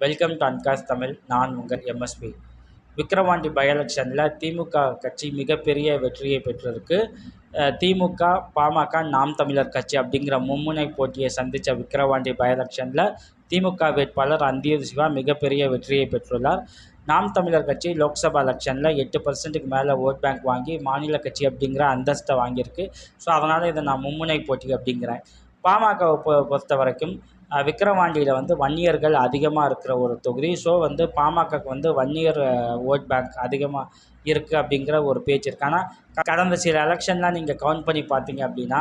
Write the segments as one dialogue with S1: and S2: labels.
S1: Welcome to அன்காஸ் Tamil நான் உங்கள் MSP Vikravandi by எலெக்ஷனில் திமுக கட்சி மிகப்பெரிய வெற்றியை பெற்றிருக்கு. திமுக பாமக நாம் தமிழர் கட்சி அப்படிங்கிற மும்முனை போட்டியை சந்தித்த விக்ரவாண்டி பை எலெக்ஷனில் திமுக வேட்பாளர் அந்தியூர் சிவா மிகப்பெரிய வெற்றியை பெற்றுள்ளார். நாம் தமிழர் கட்சி லோக்சபா எலெக்ஷனில் எட்டு பர்சன்ட்டுக்கு மேலே ஓட் பேங்க் வாங்கி மாநில கட்சி அப்படிங்கிற அந்தஸ்தை வாங்கியிருக்கு. ஸோ அதனால் இதை நான் மும்முனை போட்டி அப்படிங்கிறேன். பாமகவை பொ பொறுத்த வரைக்கும் விக்கிரவாண்டியில் வந்து வன்னியர்கள் அதிகமாக இருக்கிற ஒரு தொகுதி. ஸோ வந்து பாமகக்கு வந்து வன்னியர் ஓட் பேங்க் அதிகமாக இருக்குது அப்படிங்கிற ஒரு பேச்சு இருக்குது ஆனால் கடந்த சில எலெக்ஷன்லாம் நீங்கள் கவுண்ட் பண்ணி பார்த்தீங்க அப்படின்னா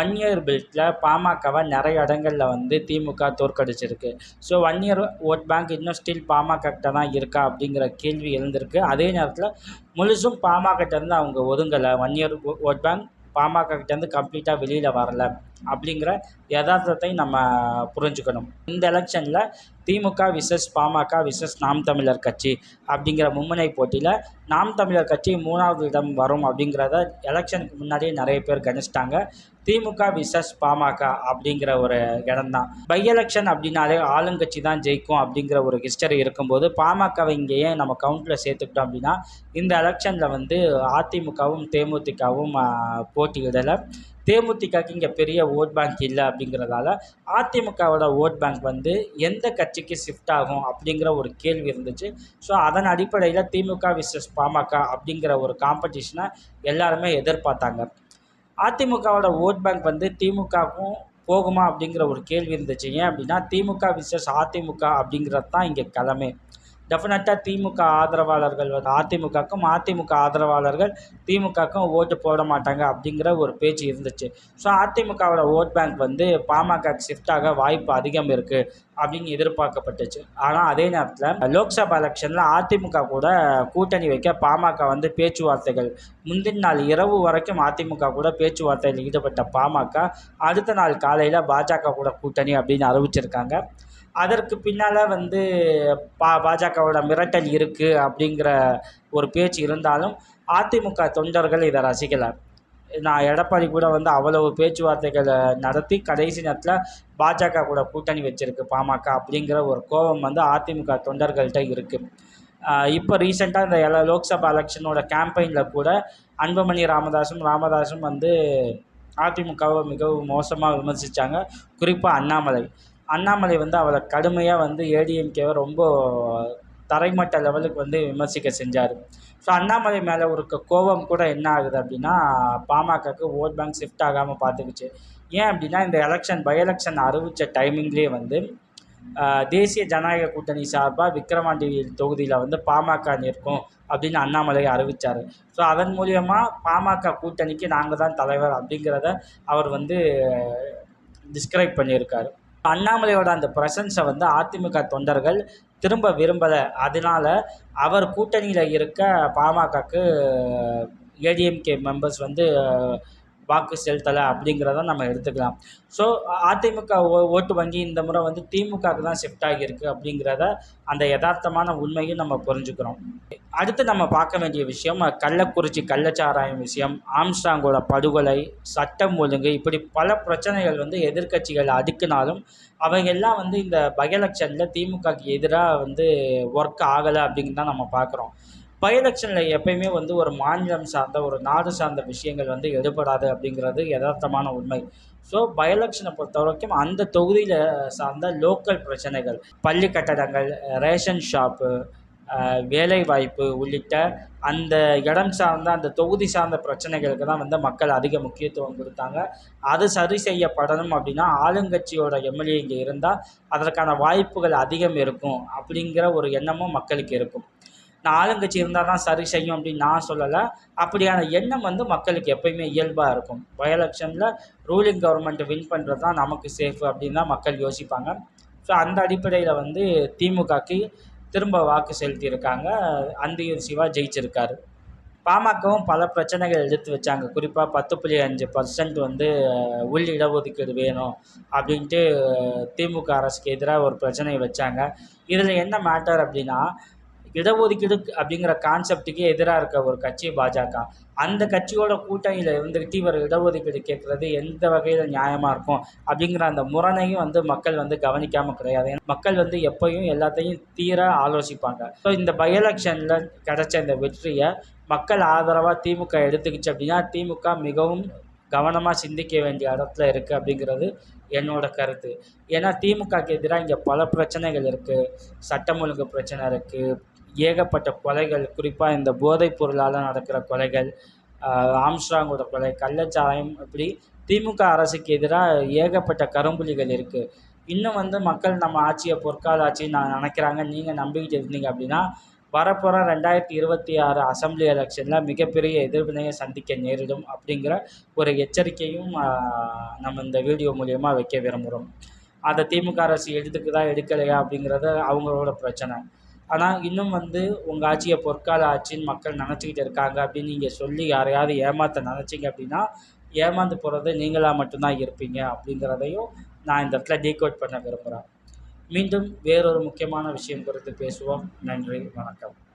S1: ஒன் இயர் பில்ட்டில் பாமகவை நிறைய இடங்களில் வந்து திமுக தோற்கடிச்சிருக்கு. So one year vote bank இன்னும் ஸ்டில் பாமக தான் இருக்கா அப்படிங்கிற கேள்வி எழுந்திருக்கு. அதே நேரத்தில் முழுசும் பாமக அவங்க ஒதுங்கலை. ஒன் இயர் ஓட் பேங்க் பாமகிட்டேருந்து கம்ப்ளீட்டாக வெளியில் வரல. அப்படிங்கிற யதார்த்தத்தை நம்ம புரிஞ்சுக்கணும். இந்த எலெக்ஷனில் திமுக விசஸ் பாமக விசஸ் நாம் தமிழர் கட்சி அப்படிங்கிற மும்முனை போட்டியில் நாம் தமிழர் கட்சி மூணாவது இடம் வரும் அப்படிங்கிறத எலெக்ஷனுக்கு முன்னாடியே நிறைய பேர் கணிச்சிட்டாங்க. திமுக விசஸ் பாமக அப்படிங்கிற ஒரு இடம்தான். பை எலெக்ஷன் அப்படின்னாலே ஆளுங்கட்சி தான் ஜெயிக்கும் அப்படிங்கிற ஒரு ஹிஸ்டரி இருக்கும்போது பாமகவை இங்கே ஏன் நம்ம கவுண்டில் சேர்த்துக்கிட்டோம் அப்படின்னா இந்த எலெக்ஷனில் வந்து அதிமுகவும் தேமுதிகவும் போட்டியிடலை. தேமுதிகக்கு இங்கே பெரிய ஓட் பேங்க் இல்லை அப்படிங்கிறதால அதிமுகவோட ஓட் பேங்க் வந்து எந்த கட்சிக்கு ஷிஃப்ட் ஆகும் அப்படிங்கிற ஒரு கேள்வி இருந்துச்சு. ஸோ அதன் அடிப்படையில் திமுக விசஸ் பாமக அப்படிங்கிற ஒரு காம்படிஷனை எல்லாருமே எதிர்பார்த்தாங்க. அதிமுகவோட ஓட் பேங்க் வந்து திமுகவுக்கும் போகுமா அப்படிங்கிற ஒரு கேள்வி இருந்துச்சு. ஏன் அப்படின்னா திமுக விசஸ் அதிமுக அப்படிங்கிறது தான் இங்கே கிழமை. டெஃபினட்டாக திமுக ஆதரவாளர்கள் வந்து அதிமுகக்கும் அதிமுக ஆதரவாளர்கள் திமுகக்கும் ஓட்டு போட மாட்டாங்க அப்படிங்கிற ஒரு பேச்சு இருந்துச்சு. ஸோ அதிமுகவோட ஓட் பேங்க் வந்து பாமக ஷிஃப்ட் ஆக வாய்ப்பு அதிகம் இருக்குது அப்படின்னு எதிர்பார்க்கப்பட்டுச்சு. ஆனால் அதே நேரத்தில் லோக்சபா எலெக்ஷனில் அதிமுக கூட கூட்டணி வைக்க பாமக வந்து பேச்சுவார்த்தைகள். முந்தின நாள் இரவு வரைக்கும் அதிமுக கூட பேச்சுவார்த்தையில் ஈடுபட்ட பாமக அடுத்த நாள் காலையில் பாஜக கூட கூட்டணி அப்படின்னு அறிவிச்சிருக்காங்க. அதற்கு பின்னால் வந்து பா பாஜகவோட மிரட்டல் இருக்குது அப்படிங்கிற ஒரு பேச்சு இருந்தாலும் அதிமுக தொண்டர்கள் இதை ரசிக்கலை. நான் எடப்பாடி கூட வந்து அவ்வளவு பேச்சுவார்த்தைகளை நடத்தி கடைசி நேரத்தில் பாஜக கூட கூட்டணி வச்சுருக்கு பாமக அப்படிங்கிற ஒரு கோபம் வந்து அதிமுக தொண்டர்கள்ட்ட இருக்குது இப்போ ரீசெண்டாக இந்த எல லோக்சபா எலெக்ஷனோட கேம்பெயினில் கூட அன்புமணி ராமதாஸும் ராமதாஸும் வந்து அதிமுகவை மிகவும் மோசமாக விமர்சித்தாங்க குறிப்பாக அண்ணாமலை. அண்ணாமலை வந்து அவரை கடுமையாக வந்து ஏடிஎம்கேவை ரொம்ப தரைமட்ட லெவலுக்கு வந்து விமர்சிக்க செஞ்சார். ஸோ அண்ணாமலை மேலே இருக்க கோபம் கூட என்ன ஆகுது அப்படின்னா பாமகக்கு ஓட் பேங்க் ஷிஃப்ட் ஆகாமல் பார்த்துக்குச்சு ஏன் அப்படின்னா இந்த எலெக்ஷன் பை எலெக்ஷன் அறிவித்த டைமிங்லேயே வந்து தேசிய ஜனநாயக கூட்டணி சார்பாக விக்கிரவாண்டி தொகுதியில் வந்து பாமக நிற்கும் அப்படின்னு அண்ணாமலை அறிவித்தார் ஸோ அதன் மூலியமாக பாமக கூட்டணிக்கு நாங்கள் தான் தலைவர் அப்படிங்கிறத அவர் வந்து டிஸ்கிரைப் பண்ணியிருக்காரு. அண்ணாமலையோட அந்த பிரசன்ஸை வந்து அதிமுக தொண்டர்கள் திரும்ப விரும்பலை. அதனால அவர் கூட்டணியில் இருக்க பாமகக்கு ஏடிஎம்கே மெம்பர்ஸ் வந்து வாக்கு செலுத்தலை அப்படிங்கிறத நம்ம எடுத்துக்கலாம். ஸோ அதிமுக ஓ ஓட்டு வங்கி இந்த முறை வந்து திமுகவுக்கு தான் ஷிஃப்ட் ஆகியிருக்கு அப்படிங்கிறத அந்த யதார்த்தமான உண்மையும் நம்ம புரிஞ்சுக்கிறோம். அடுத்து நம்ம பார்க்க வேண்டிய விஷயம் கள்ளக்குறிச்சி கள்ளச்சாராயம் விஷயம் ஆம்ஸ்டாங்கோட படுகொலை சட்டம் ஒழுங்கு இப்படி பல பிரச்சனைகள் வந்து எதிர்கட்சிகள் அடுக்கினாலும் அவங்க எல்லாம் வந்து இந்த பை எலெக்ஷனில் திமுகக்கு எதிராக வந்து ஒர்க் ஆகலை அப்படின்னு தான் நம்ம பார்க்குறோம். பை எப்பயுமே வந்து ஒரு மாநிலம் சார்ந்த ஒரு நாடு சார்ந்த விஷயங்கள் வந்து எடுபடாது அப்படிங்கிறது யதார்த்தமான உண்மை. ஸோ பை பொறுத்த வரைக்கும் அந்த தொகுதியில் சார்ந்த லோக்கல் பிரச்சனைகள் பள்ளி கட்டடங்கள் ரேஷன் ஷாப்பு வேலைவாய்ப்பு உள்ளிட்ட அந்த இடம் சார்ந்த அந்த தொகுதி சார்ந்த பிரச்சனைகளுக்கு தான் வந்து மக்கள் அதிக முக்கியத்துவம் கொடுத்தாங்க. அது சரி செய்யப்படணும் அப்படின்னா ஆளுங்கட்சியோட எம்எல்ஏ இங்கே இருந்தால் அதற்கான வாய்ப்புகள் அதிகம் இருக்கும் அப்படிங்கிற ஒரு எண்ணமும் மக்களுக்கு இருக்கும். நான் ஆளுங்கட்சி இருந்தால் தான் சரி செய்யும் அப்படின்னு நான் சொல்லலை. அப்படியான எண்ணம் வந்து மக்களுக்கு எப்பயுமே இயல்பாக இருக்கும். பை எலெக்ஷனில் ரூலிங் கவர்மெண்ட் வின் பண்ணுறது தான் நமக்கு சேஃப் அப்படின்னு தான் மக்கள் யோசிப்பாங்க. ஸோ அந்த அடிப்படையில் வந்து திமுகக்கு திரும்ப வாக்கு செலுத்தியிருக்காங்க. அந்தியூர் சிவா ஜெயிச்சிருக்காரு. பாமகவும் பல பிரச்சனைகள் எடுத்து வச்சாங்க. குறிப்பாக பத்து புள்ளி அஞ்சு பர்சன்ட் வந்து உள் இடஒதுக்கீடு வேணும் அப்படின்ட்டு திமுக அரசுக்கு எதிராக ஒரு பிரச்சனையை வச்சாங்க. இதில் என்ன மேட்டர் அப்படின்னா இடஒதுக்கீடு அப்படிங்கிற கான்செப்டுக்கே எதிராக இருக்க ஒரு கட்சி பாஜக. அந்த கட்சியோட கூட்டணியில் இருந்துக்கிட்டு இவர் இடஒதுக்கீடு கேட்குறது எந்த வகையில் நியாயமாக இருக்கும் அப்படிங்கிற அந்த முரணையும் வந்து மக்கள் வந்து கவனிக்காமல் கிடையாது. மக்கள் வந்து எப்பயும் எல்லாத்தையும் தீர ஆலோசிப்பாங்க. ஸோ இந்த பை எலெக்ஷனில் கிடைச்ச இந்த வெற்றியை மக்கள் ஆதரவாக திமுக எடுத்துக்கிச்சு அப்படின்னா திமுக மிகவும் கவனமாக சிந்திக்க வேண்டிய இடத்துல இருக்குது அப்படிங்கிறது என்னோட கருத்து. ஏன்னா திமுகக்கு எதிராக இங்கே பல பிரச்சனைகள் இருக்குது சட்டம் ஒழுங்கு பிரச்சனை இருக்குது ஏகப்பட்ட கொலைகள் குறிப்பாக இந்த போதைப் பொருளால் நடக்கிற கொலைகள் ஆம்ஸ்ட்ராங்கோட கொலை கள்ளச்சாராயம் இப்படி திமுக அரசுக்கு எதிராக ஏகப்பட்ட கரும்புலிகள் இருக்குது இன்னும் வந்து மக்கள் நம்ம ஆட்சியை பொற்கால ஆட்சின்னு நான் நினைக்கிறாங்க. நீங்கள் நம்பிக்கிட்டு இருந்தீங்க அப்படின்னா வரப்போகிற ரெண்டாயிரத்தி இருபத்தி ஆறு அசம்பிளி எலெக்ஷனில் மிகப்பெரிய எதிர்வினையை சந்திக்க நேரிடும் அப்படிங்கிற ஒரு எச்சரிக்கையும் நம்ம இந்த வீடியோ மூலயமா வைக்க விரும்புகிறோம் அதை திமுக அரசு எடுத்துக்குதா எடுக்கலையா அப்படிங்கிறது அவங்களோட பிரச்சனை. ஆனால் இன்னும் வந்து உங்கள் ஆட்சியை பொற்கால ஆட்சின்னு மக்கள் நினச்சிக்கிட்டு இருக்காங்க அப்படின்னு நீங்கள் சொல்லி யாரையாவது ஏமாற்ற நினச்சிங்க அப்படின்னா ஏமாந்து போகிறது நீங்களாக மட்டும்தான் இருப்பீங்க அப்படிங்கிறதையும் நான் இந்த இடத்துல டீகோட் பண்ண விரும்புகிறேன் மீண்டும் வேறொரு முக்கியமான விஷயம் குறித்து பேசுவோம். நன்றி வணக்கம்.